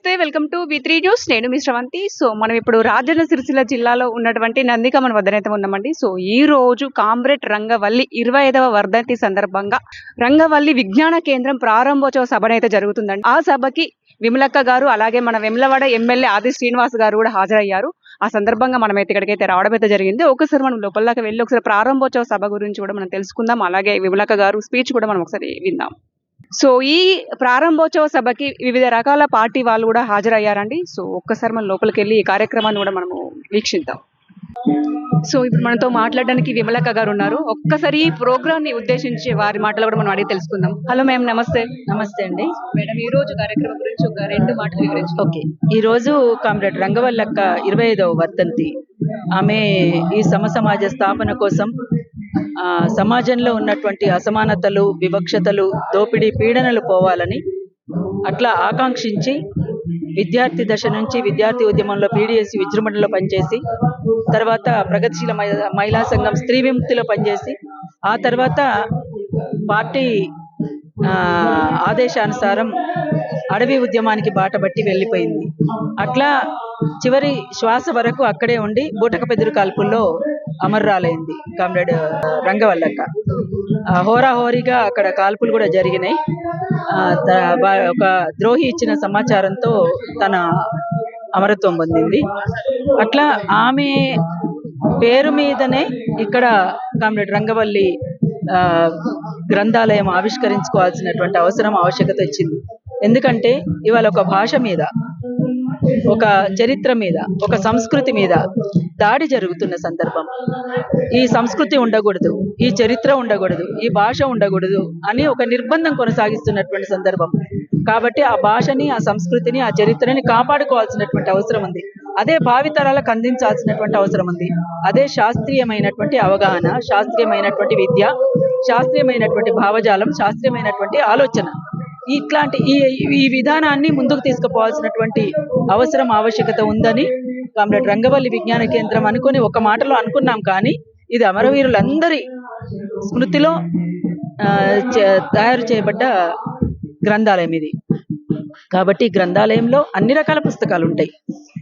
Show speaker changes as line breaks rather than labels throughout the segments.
Welcome to V three news. నేను మీ Sravanthi. So మనం ఇప్పుడు రాజన్న సిరిసిల్ల జిల్లాలో ఉన్నటువంటి నందికమన్ వద్దనైతే ఉన్నామండి. సో ఈ రోజు కామ్రేడ్ రంగవల్లి ఇరవై ఐదవ వర్ధంతి సందర్భంగా రంగవల్లి విజ్ఞాన కేంద్రం ప్రారంభోత్సవ సభనైతే జరుగుతుందండి. ఆ సభకి విమలక్క గారు అలాగే మన వెమ్లవాడ ఎమ్మెల్యే ఆది శ్రీనివాస్ గారు కూడా హాజరయ్యారు. ఆ సందర్భంగా మనం అయితే ఇక్కడికైతే రావడం అయితే జరిగింది. ఒకసారి మనం లోపలకి వెళ్ళి ఒకసారి ప్రారంభోత్సవ సభ గురించి కూడా మనం తెలుసుకుందాం. అలాగే విమలక్క గారు స్పీచ్ కూడా మనం ఒకసారి విందాం. సో ఈ ప్రారంభోత్సవ సభకి వివిధ రకాల పార్టీ వాళ్ళు కూడా హాజరయ్యారండి. సో ఒక్కసారి మనం లోపలికి వెళ్ళి ఈ కార్యక్రమాన్ని కూడా మనము వీక్షిద్దాం. సో ఇప్పుడు మనతో మాట్లాడడానికి విమలక్క గారు ఉన్నారు. ఒక్కసారి ఈ ప్రోగ్రామ్ని ఉద్దేశించి వారి మాటలు కూడా మనం అడిగి తెలుసుకుందాం. హలో మ్యామ్ నమస్తే.
నమస్తే అండి.
మేడం ఈ రోజు కార్యక్రమం గురించి ఒక రెండు మాటలు వివరించి.
ఓకే. ఈ రోజు కామ్రేడ్ రంగవల్లక్క ఇరవై ఐదవ వర్ధంతి. ఆమె ఈ సమ సమాజ స్థాపన కోసం సమాజంలో ఉన్నటువంటి అసమానతలు వివక్షతలు దోపిడీ పీడనలు పోవాలని అట్లా ఆకాంక్షించి విద్యార్థి దశ నుంచి విద్యార్థి ఉద్యమంలో పీడిఎస్సి విజృంభణలో పనిచేసి తర్వాత ప్రగతిశీల మహిళా- మహిళా సంఘం స్త్రీ విముక్తిలో పనిచేసి ఆ తర్వాత పార్టీ ఆ, ఆదేశానుసారం అడవి ఉద్యమానికి బాట పట్టి వెళ్ళిపోయింది. అట్లా చివరి శ్వాస వరకు అక్కడే ఉండి బూటక పెదురు కాల్పుల్లో అమర్రాలైంది కామ్రేడ్ రంగవల్లక్క. హోరాహోరీగా అక్కడ కాల్పులు కూడా జరిగినాయి. ఒక ద్రోహి ఇచ్చిన సమాచారంతో తన అమరత్వం పొందింది. అట్లా ఆమె పేరు మీదనే ఇక్కడ కామ్రేడ్ రంగవల్లి ఆ, గ్రంథాలయం ఆవిష్కరించుకోవాల్సినటువంటి అవసరం ఆవశ్యకత వచ్చింది ఎందుకంటే ఇవాళ ఒక భాష మీద ఒక చరిత్ర మీద ఒక సంస్కృతి మీద దాడి జరుగుతున్న సందర్భం. ఈ సంస్కృతి ఉండకూడదు ఈ చరిత్ర ఉండకూడదు ఈ భాష ఉండకూడదు అని ఒక నిర్బంధం కొనసాగిస్తున్నటువంటి సందర్భం. కాబట్టి ఆ భాషని ఆ సంస్కృతిని ఆ చరిత్రని కాపాడుకోవాల్సినటువంటి అవసరం ఉంది. అదే భావితరాలకు అందించాల్సినటువంటి అవసరం ఉంది. అదే శాస్త్రీయమైనటువంటి అవగాహన శాస్త్రీయమైనటువంటి విద్య శాస్త్రీయమైనటువంటి భావజాలం శాస్త్రీయమైనటువంటి ఆలోచన. ఇట్లాంటి ఈ ఈ విధానాన్ని ముందుకు తీసుకుపోవాల్సినటువంటి అవసరం ఆవశ్యకత ఉందని కామ్రేడ్ రంగవల్లి విజ్ఞాన కేంద్రం అనుకొని ఒక మాటలో అనుకున్నాం కానీ ఇది అమరవీరులందరి స్మృతిలో ఆ, తయారు చేయబడ్డ గ్రంథాలయం ఇది. కాబట్టి గ్రంథాలయంలో అన్ని రకాల పుస్తకాలు ఉంటాయి.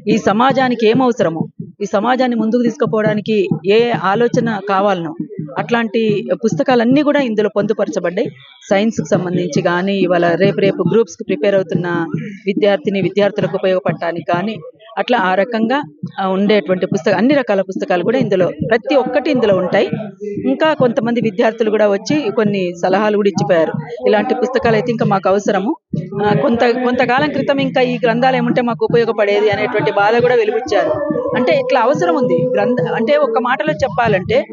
ఈ సమాజానికి ఏం అవసరమో ఈ సమాజాన్ని ముందుకు తీసుకుపోవడానికి ఏ ఆలోచన కావాలనో అట్లాంటి పుస్తకాలన్నీ కూడా ఇందులో పొందుపరచబడ్డాయి. సైన్స్కి సంబంధించి కానీ ఇవాళ రేపు రేపు గ్రూప్స్కి ప్రిపేర్ అవుతున్న విద్యార్థిని విద్యార్థులకు ఉపయోగపడటానికి కానీ అట్లా ఆ రకంగా ఉండేటువంటి పుస్తకం అన్ని రకాల పుస్తకాలు కూడా ఇందులో ప్రతి ఒక్కటి ఇందులో ఉంటాయి. ఇంకా కొంతమంది విద్యార్థులు కూడా వచ్చి కొన్ని సలహాలు కూడా ఇచ్చిపోయారు. ఇలాంటి పుస్తకాలు అయితే ఇంకా మాకు అవసరము. ఆ, కొంత కొంతకాలం క్రితం ఇంకా ఈ గ్రంథాలు ఉంటే మాకు ఉపయోగపడేది అనేటువంటి బాధ కూడా వెలుగుచ్చారు. అంటే ఇట్లా అవసరం ఉంది. గ్రంథ అంటే ఒక మాటలో చెప్పాలంటే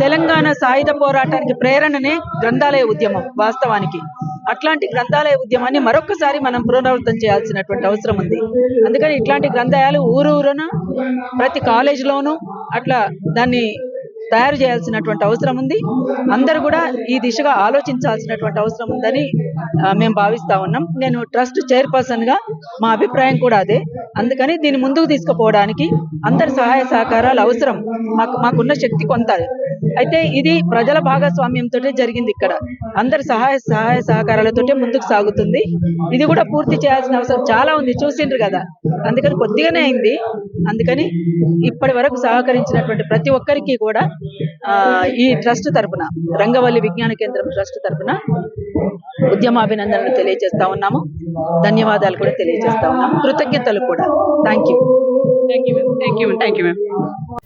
తెలంగాణ సాయుధ పోరాటానికి ప్రేరణనే గ్రంథాలయ ఉద్యమం వాస్తవానికి. అట్లాంటి గ్రంథాలయ ఉద్యమాన్ని మరొకసారి మనం పునరావృతం చేయాల్సినటువంటి అవసరం ఉంది. అందుకని ఇట్లాంటి గ్రంథాలయాలు ఊరు ఊరున ప్రతి కాలేజీలోనూ అట్లా దాన్ని తయారు చేయాల్సినటువంటి అవసరం ఉంది. అందరూ కూడా ఈ దిశగా ఆలోచించాల్సినటువంటి అవసరం ఉందని మేము భావిస్తా ఉన్నాం. నేను ట్రస్ట్ చైర్పర్సన్గా మా అభిప్రాయం కూడా అదే. అందుకని దీన్ని ముందుకు తీసుకుపోవడానికి అందరి సహాయ సహకారాలు అవసరం. మాకు మాకున్న శక్తి కొంత అయితే ఇది ప్రజల భాగస్వామ్యంతో జరిగింది ఇక్కడ. అందరి సహాయ సహాయ సహకారాలతో ముందుకు సాగుతుంది. ఇది కూడా పూర్తి చేయాల్సిన అవసరం చాలా ఉంది. చూసిండ్రు కదా? అందుకని కొద్దిగానే అయింది. అందుకని ఇప్పటి వరకు సహకరించినటువంటి ప్రతి ఒక్కరికి కూడా ఈ ట్రస్ట్ తరపున రంగవల్లి విజ్ఞాన కేంద్రం ట్రస్ట్ తరఫున ఉద్యమాభినందనలు తెలియజేస్తా ఉన్నాము. ధన్యవాదాలు కూడా తెలియజేస్తా ఉన్నాము. కృతజ్ఞతలు కూడా. Thank you
thank you thank you thank you ma'am